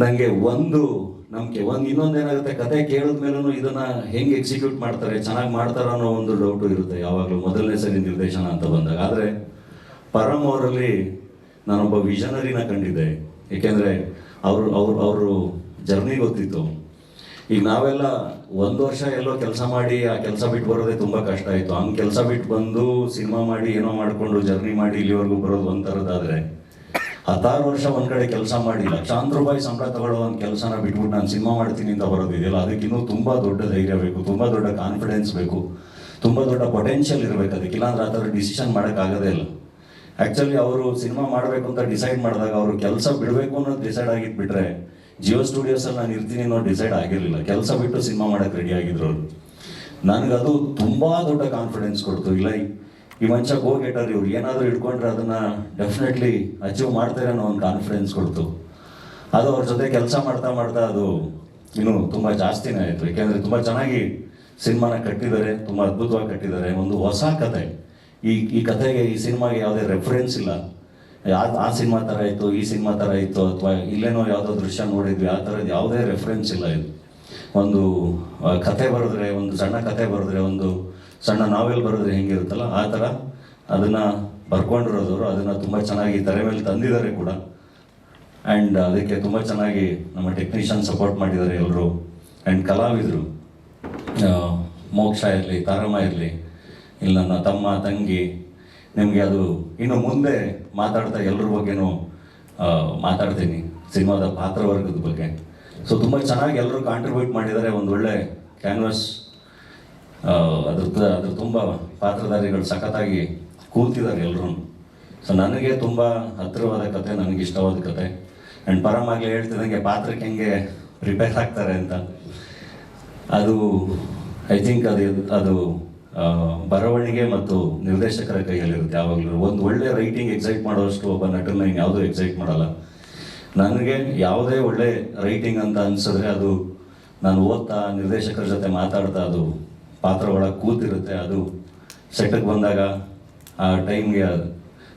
ನನಗೆ ಒಂದು ನಮಗೆ ಒಂದು ಇನ್ನೊಂದು ಏನಾಗುತ್ತೆ? ಕತೆ ಕೇಳಿದ್ಮೇಲೂ ಇದನ್ನ ಹೆಂಗೆ ಎಕ್ಸಿಕ್ಯೂಟ್ ಮಾಡ್ತಾರೆ, ಚೆನ್ನಾಗಿ ಮಾಡ್ತಾರ ಅನ್ನೋ ಒಂದು ಡೌಟು ಇರುತ್ತೆ ಯಾವಾಗಲೂ ಮೊದಲನೇ ಸರಿ ನಿರ್ದೇಶನ ಅಂತ ಬಂದಾಗ. ಆದರೆ ಪರಮ್ ಅವರಲ್ಲಿ ನಾನೊಬ್ಬ ವಿಷನರಿನ ಕಂಡಿದ್ದೆ. ಏಕೆಂದರೆ ಅವರು ಅವರು ಅವರು ಜರ್ನಿ ಗೊತ್ತಿತ್ತು. ಈಗ ನಾವೆಲ್ಲ ಒಂದು ವರ್ಷ ಎಲ್ಲೋ ಕೆಲಸ ಮಾಡಿ ಆ ಕೆಲಸ ಬಿಟ್ಟು ಬರೋದೇ ತುಂಬ ಕಷ್ಟ ಆಯಿತು. ಹಂಗೆ ಕೆಲಸ ಬಿಟ್ಟು ಬಂದು ಸಿನಿಮಾ ಮಾಡಿ ಏನೋ ಮಾಡಿಕೊಂಡು ಜರ್ನಿ ಮಾಡಿ ಇಲ್ಲಿವರೆಗೂ ಬರೋದು ಒಂಥರದ್ದಾದರೆ ಹತ್ತಾರು ವರ್ಷ ಒಂದ್ ಕಡೆ ಕೆಲಸ ಮಾಡಿ ಲಕ್ಷಾಂತರ ರೂಪಾಯಿ ಸಂಬಳ ತಗೊಳ್ಳೋ ಒಂದು ಕೆಲಸನ ಬಿಟ್ಬಿಟ್ಟು ನಾನು ಸಿನಿಮಾ ಮಾಡ್ತೀನಿ ಅಂತ ಬರೋದಿದೆಯಲ್ಲ ಅದಕ್ಕಿನ್ನೂ ತುಂಬಾ ದೊಡ್ಡ ಧೈರ್ಯ ಬೇಕು, ತುಂಬಾ ದೊಡ್ಡ ಕಾನ್ಫಿಡೆನ್ಸ್ ಬೇಕು, ತುಂಬಾ ದೊಡ್ಡ ಪೊಟೆನ್ಷಿಯಲ್ ಇರಬೇಕು ಅದಕ್ಕೆ. ಇಲ್ಲಾಂದ್ರೆ ಆ ಥರ ಡಿಸಿಷನ್ ಮಾಡೋಕ್ಕಾಗೋದೇ ಇಲ್ಲ. ಆ್ಯಕ್ಚುಲಿ ಅವರು ಸಿನಿಮಾ ಮಾಡಬೇಕು ಅಂತ ಡಿಸೈಡ್ ಮಾಡಿದಾಗ ಅವರು ಕೆಲಸ ಬಿಡಬೇಕು ಅನ್ನೋದು ಡಿಸೈಡ್ ಆಗಿದ್ದು ಬಿಟ್ರೆ ಜಿಯೋ ಸ್ಟುಡಿಯೋಸಲ್ಲಿ ನಾನು ಇರ್ತೀನಿ ಅನ್ನೋ ಡಿಸೈಡ್ ಆಗಿರಲಿಲ್ಲ. ಕೆಲಸ ಬಿಟ್ಟು ಸಿನಿಮಾ ಮಾಡಕ್ಕೆ ರೆಡಿ ಆಗಿದ್ರು ಅವರು. ನನಗದು ತುಂಬಾ ದೊಡ್ಡ ಕಾನ್ಫಿಡೆನ್ಸ್ ಕೊಡ್ತು. ಇಲ್ಲ ಈ- ಮನುಷ್ಯ ಗೋ ಗೆಟರ್ ಇವ್ರು ಏನಾದರೂ ಇಟ್ಕೊಂಡ್ರೆ ಅದನ್ನ ಡೆಫಿನೆಟ್ಲಿ ಅಚೀವ್ ಮಾಡ್ತಾರೆ ಅನ್ನೋ ಒಂದು ಕಾನ್ಫಿಡೆನ್ಸ್ ಕೊಡ್ತು. ಅದು ಅವ್ರ ಜೊತೆ ಕೆಲಸ ಮಾಡ್ತಾ ಮಾಡ್ತಾ ಅದು ಇನ್ನು ತುಂಬ ಜಾಸ್ತಿನೇ ಆಯಿತು. ಯಾಕೆಂದರೆ ತುಂಬ ಚೆನ್ನಾಗಿ ಸಿನಿಮಾನ ಕಟ್ಟಿದ್ದಾರೆ, ತುಂಬ ಅದ್ಭುತವಾಗಿ ಕಟ್ಟಿದ್ದಾರೆ. ಒಂದು ಹೊಸ ಕತೆ. ಈ ಈ ಕಥೆಗೆ ಈ ಸಿನಿಮಾಗೆ ಯಾವುದೇ ರೆಫರೆನ್ಸ್ ಇಲ್ಲ. ಆ ಸಿನಿಮಾ ಥರ ಇತ್ತು, ಈ ಸಿನಿಮಾ ಥರ ಇತ್ತು, ಅಥವಾ ಇಲ್ಲೇನೋ ಯಾವುದೋ ದೃಶ್ಯ ನೋಡಿದ್ವಿ, ಆ ಥರದ್ದು ಯಾವುದೇ ರೆಫರೆನ್ಸ್ ಇಲ್ಲ ಇದು. ಒಂದು ಕತೆ ಬರೆದ್ರೆ, ಒಂದು ಸಣ್ಣ ಕತೆ ಬರೆದ್ರೆ ಒಂದು ಸಣ್ಣ ನಾವೆಲ್ ಬರೆದ್ರೆ ಹೆಂಗಿರುತ್ತಲ್ಲ, ಆ ಥರ ಅದನ್ನು ಬರ್ಕೊಂಡಿರೋದವರು, ಅದನ್ನು ತುಂಬ ಚೆನ್ನಾಗಿ ತಲೆ ಮೇಲೆ ತಂದಿದ್ದಾರೆ ಕೂಡ. ಆ್ಯಂಡ್ ಅದಕ್ಕೆ ತುಂಬ ಚೆನ್ನಾಗಿ ನಮ್ಮ ಟೆಕ್ನಿಷಿಯನ್ ಸಪೋರ್ಟ್ ಮಾಡಿದ್ದಾರೆ ಎಲ್ಲರೂ ಆ್ಯಂಡ್ ಕಲಾವಿದರು ಮೋಕ್ಷ ಇರಲಿ, ತಾರಮ್ಮ ಇರಲಿ, ಇಲ್ಲ ನನ್ನ ತಮ್ಮ, ತಂಗಿ, ನಿಮಗೆ ಅದು ಇನ್ನು ಮುಂದೆ ಮಾತಾಡ್ತಾ ಎಲ್ಲರ ಬಗ್ಗೆನೂ ಮಾತಾಡ್ತೀನಿ, ಸಿನಿಮಾದ ಪಾತ್ರವರ್ಗದ ಬಗ್ಗೆ. ಸೊ ತುಂಬ ಚೆನ್ನಾಗಿ ಎಲ್ಲರೂ ಕಾಂಟ್ರಿಬ್ಯೂಟ್ ಮಾಡಿದ್ದಾರೆ, ಒಂದು ಒಳ್ಳೆ ಕ್ಯಾನ್ವಸ್ ಅದ್ರ ಅದ್ರ ತುಂಬ ಪಾತ್ರಧಾರಿಗಳು ಸಖತ್ತಾಗಿ ಕೂತಿದ್ದಾರೆ ಎಲ್ಲರೂ ಸೊ ನನಗೆ ತುಂಬ ಹತ್ತಿರವಾದ ಕತೆ, ನನಗೆ ಇಷ್ಟವಾದ ಕತೆ. ಆ್ಯಂಡ್ ಪರಮಾಗಲಿ ಹೇಳ್ತಿದ್ದಂಗೆ ಪಾತ್ರಕ್ಕೆ ಹೆಂಗೆ ಪ್ರಿಪೇರ್ ಆಗ್ತಾರೆ ಅಂತ. ಅದು ಐ ಥಿಂಕ್ ಅದು ಅದು ಬರವಣಿಗೆ ಮತ್ತು ನಿರ್ದೇಶಕರ ಕೈಯಲ್ಲಿರುತ್ತೆ. ಯಾವಾಗಲೂ ಒಂದು ಒಳ್ಳೆ ರೈಟಿಂಗ್ ಎಕ್ಸೈಟ್ ಮಾಡೋಷ್ಟು ಒಬ್ಬ ನಟನ ಯಾವುದೂ ಎಕ್ಸೈಟ್ ಮಾಡಲ್ಲ. ನನಗೆ ಯಾವುದೇ ಒಳ್ಳೆ ರೈಟಿಂಗ್ ಅಂತ ಅನಿಸಿದ್ರೆ ಅದು ನಾನು ಓದ್ತಾ, ನಿರ್ದೇಶಕರ ಜೊತೆ ಮಾತಾಡ್ತಾ ಅದು ಪಾತ್ರ ಒಳಗೆ ಕೂತಿರುತ್ತೆ ಅದು. ಸೆಟ್ಟಕ್ಕೆ ಬಂದಾಗ ಆ ಟೈಮ್ಗೆ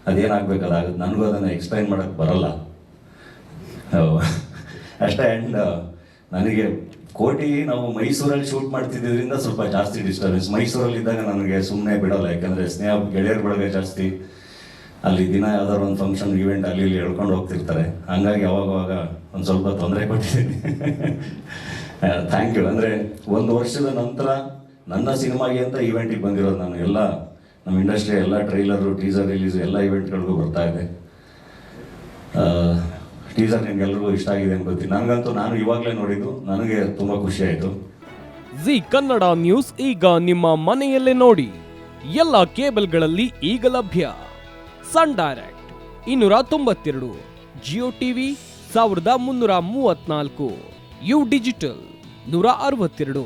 ಅದೇನಾಗಬೇಕಲ್ಲ ಅದಾಗುತ್ತೆ ನನಗೂ ಅದನ್ನು ಎಕ್ಸ್ಪ್ಲೈನ್ ಮಾಡೋಕ್ಕೆ ಬರಲ್ಲ. ಅಷ್ಟೇ ಆ್ಯಂಡ್ ನನಗೆ ಕೋಟಿ ನಾವು ಮೈಸೂರಲ್ಲಿ ಶೂಟ್ ಮಾಡ್ತಿದ್ದರಿಂದ ಸ್ವಲ್ಪ ಜಾಸ್ತಿ ಡಿಸ್ಟರ್ಬೆನ್ಸ್ ಮೈಸೂರಲ್ಲಿ ಇದ್ದಾಗ ನನಗೆ ಸುಮ್ಮನೆ ಬಿಡೋಲ್ಲ. ಯಾಕಂದರೆ ಸ್ನೇಹ ಗೆಳೆಯರ ಬಳಗ ಜಾಸ್ತಿ. ಅಲ್ಲಿ ದಿನ ಯಾವ್ದಾದ್ರು ಒಂದು ಫಂಕ್ಷನ್ ಇವೆಂಟ್ ಅಲ್ಲಿ ಇಲ್ಲಿ ಹೇಳ್ಕೊಂಡು ಹೋಗ್ತಿರ್ತಾರೆ. ಹಂಗಾಗಿ ಅವಾಗವಾಗ ಒಂದು ಸ್ವಲ್ಪ ತೊಂದರೆ ಕೊಟ್ಟಿದ್ದೀನಿ. ಥ್ಯಾಂಕ್ ಯು ಅಂದರೆ ಒಂದು ವರ್ಷದ ನಂತರ ನನ್ನ ಸಿನಿಮಾಗೆ ಅಂತ ಇವೆಂಟಿಗೆ ಬಂದಿರೋದು ನಾನು. ಎಲ್ಲ ನಮ್ಮ ಇಂಡಸ್ಟ್ರಿ ಎಲ್ಲ ಟ್ರೈಲರು ಟೀಸರ್ ರಿಲೀಸ್ ಎಲ್ಲ ಇವೆಂಟ್ಗಳಿಗೂ ಬರ್ತಾ ಇದೆ. ಟೀಸರ್ ನಿಮ್ಗೆಲ್ರಿಗೂ ಇಷ್ಟ ಆಗಿದೆ ಅಂತ ಗೊತ್ತಿ ನನಗಂತೂ ನಾನು ಇವಾಗಲೇ ನೋಡಿದ್ದು, ನನಗೆ ತುಂಬ ಖುಷಿ ಆಯಿತು. ಜಿ ಕನ್ನಡ ನ್ಯೂಸ್ ಈಗ ನಿಮ್ಮ ಮನೆಯಲ್ಲೇ ನೋಡಿ. ಎಲ್ಲ ಕೇಬಲ್ಗಳಲ್ಲಿ ಈಗ ಲಭ್ಯ. ಸನ್ ಡೈರೆಕ್ಟ್ ಇನ್ನೂರ ತೊಂಬತ್ತೆರಡು, ಜಿಯೋ ಟಿವಿ ಸಾವಿರದ ಮುನ್ನೂರ ಮೂವತ್ನಾಲ್ಕು ಯು ಡಿಜಿಟಲ್ ನೂರ ಅರವತ್ತೆರಡು.